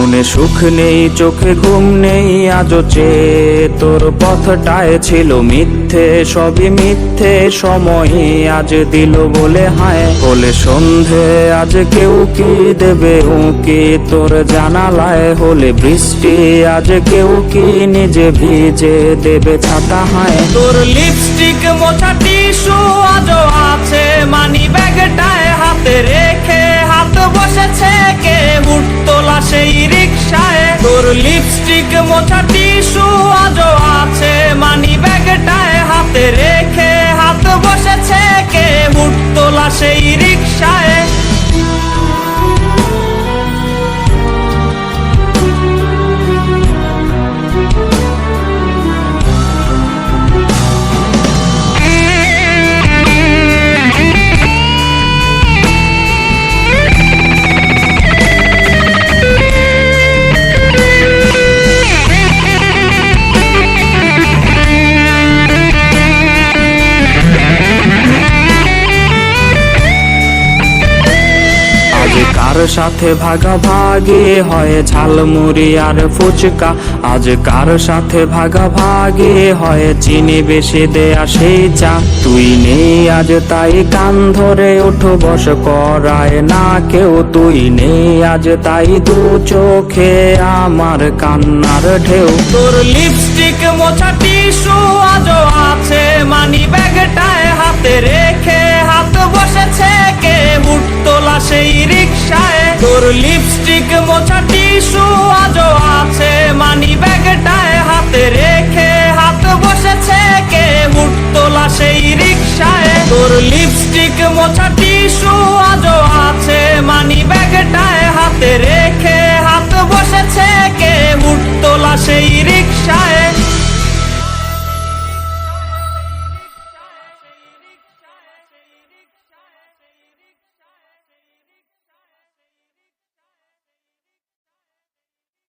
মনে সুখ নেই, চোখে ঘুম নেই, আজও চে তোর পথটায় ছিল মিথ্যে, সবই মিথ্যে, সময় আজ দিল বলে হায়। বলে সন্ধে, আজ কেউ কি দেবে উকি? তোর জানালায় হলে বৃষ্টি, আজ কেউ কি নিজে ভিজে দেবে ছাতা হায়? তোর লিপস্টিক মোছা টিস্যু আজও লিপস্টিক সাথে ভাগাভাগি হয়, ঝালমুড়ি আর ফুচকা। আজ কার সাথে ভাগাভাগি হয়, চিনি বেশি দেয়া সেই চা। তুই নেই আজ তাই কান ধরে উঠো, বস করায় না কেউ। তুই নেই আজ তাই দু চোখে আমার কান্নার ঢেউ। তোর লিপস্টিক মোছা টিস্যু আজও তোর লিপস্টিক মোছা টিস্যু আজও আছে। মানি ব্যাগটায় হাতে রেখে হাত বসেছে কে? মুঠ তোলা সেই রিক্সায়। তোর লিপস্টিক মোছা টিস্যু আজও আছে। মানি ব্যাগটায় হাতে রেখে হাত বসেছে কে? মুঠ তোলা সেই রিক্সায়।